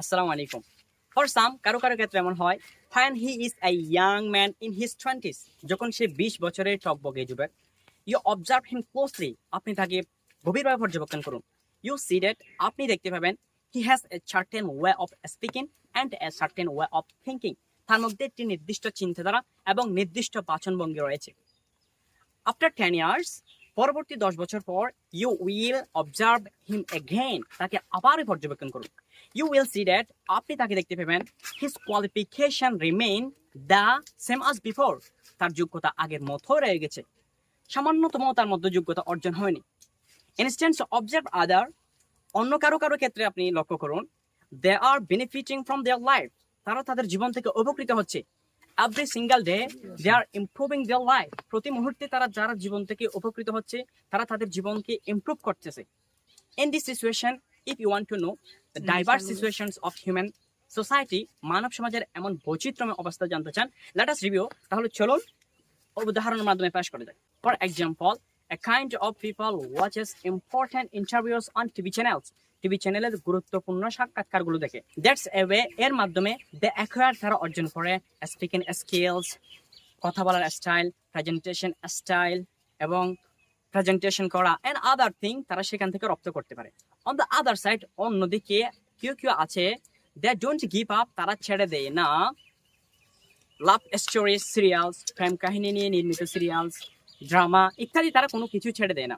আসসালামু আলাইকুম। For some কারও কারও ক্ষেত্রে এমন হয় fine he is a young man in his twenties যখন সে বিশ বছরের টকবগে যুবক। ইউ অবজার্ভ হিম ক্লোজলি আপনি তাকে গভীরভাবে পর্যবেক্ষণ করুন। ইউ সি ডেট আপনি দেখতে পাবেন he has a certain way of speaking and a certain way of thinking তার মধ্যে একটি নির্দিষ্ট চিন্তাধারা এবং নির্দিষ্ট বাচনভঙ্গি রয়েছে। আফটার টেন ইয়ার্স পরবর্তী দশ বছর পর you will observe him again তাকে আবার পর্যবেক্ষণ করুন। ইউ উইল সি দ্যাট আপনি তাকে দেখতে পাবেন। His qualification remain the same as before তার যোগ্যতা আগের মতো রয়ে গেছে। সামান্যতম তার মধ্যে যোগ্যতা অর্জন হয়নি। ইনস্ট্যান্স অবজার্ভ আদার অন্য কারও কারও ক্ষেত্রে আপনি লক্ষ্য করুন। They are benefiting from their life তারা তাদের জীবন থেকে উপকৃত হচ্ছে। Every single day they are improving their life প্রতি মুহূর্তে তারা যারা জীবন থেকে উপকৃত হচ্ছে তারা তাদের জীবনকে ইম্প্রুভ করতেছে। In this situation if you want to know diverse situations of human society মানব সমাজের এমন বৈচিত্র্যময় অবস্থা জানতে চান লেটাস রিভিউ তাহলে চলুন উদাহরণের মাধ্যমে পেশ করে যায় for example a kind of people watches important interviews on TV channels. TV চ্যানেলের গুরুত্বপূর্ণ সাক্ষাৎকারগুলো দেখে। দ্যাটস এ ওয়ে এর মাধ্যমে দে অ্যাকোয়ার তারা অর্জন করে। স্পিকিং স্কিলস কথা বলার স্টাইল প্রেজেন্টেশন স্টাইল এবং প্রেজেন্টেশন করা অ্যান্ড আদার থিং তারা সেখান থেকে রপ্ত করতে পারে। অন দ্য আদার সাইড অন্যদিকে কেউ কেউ আছে দে ডোন্ট গিভ আপ তারা ছেড়ে দেয় না। লাভ স্টোরি সিরিয়ালস প্রেম কাহিনী নিয়ে নির্মিত সিরিয়ালস ড্রামা ইত্যাদি তারা কোনো কিছু ছেড়ে দেয় না।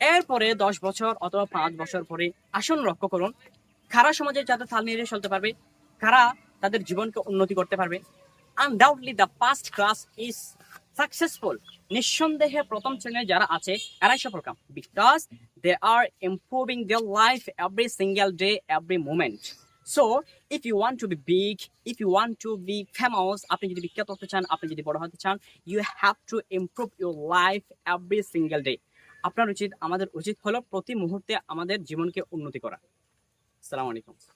এরপরে দশ বছর অথবা পাঁচ বছর পরে আসন লক্ষ্য করুন। কারা সমাজে যাতে তাল মিলিয়ে চলতে পারবে কারা তাদের জীবনকে উন্নতি করতে পারবে। Undoubtedly the first class is successful নিঃসন্দেহে প্রথম শ্রেণির যারা আছে, এরাই সফল কাম। Because they are improving their life every single day every moment so if you want to be big if you want to be famous আপনি যদি বিখ্যাত হতে চান, আপনি যদি বড় হতে চান you have to improve your life every single day আপনার উচিত, আমাদের উচিত হলো প্রতি মুহূর্তে আমাদের জীবনকে উন্নতি করা। সালাম আলাইকুম।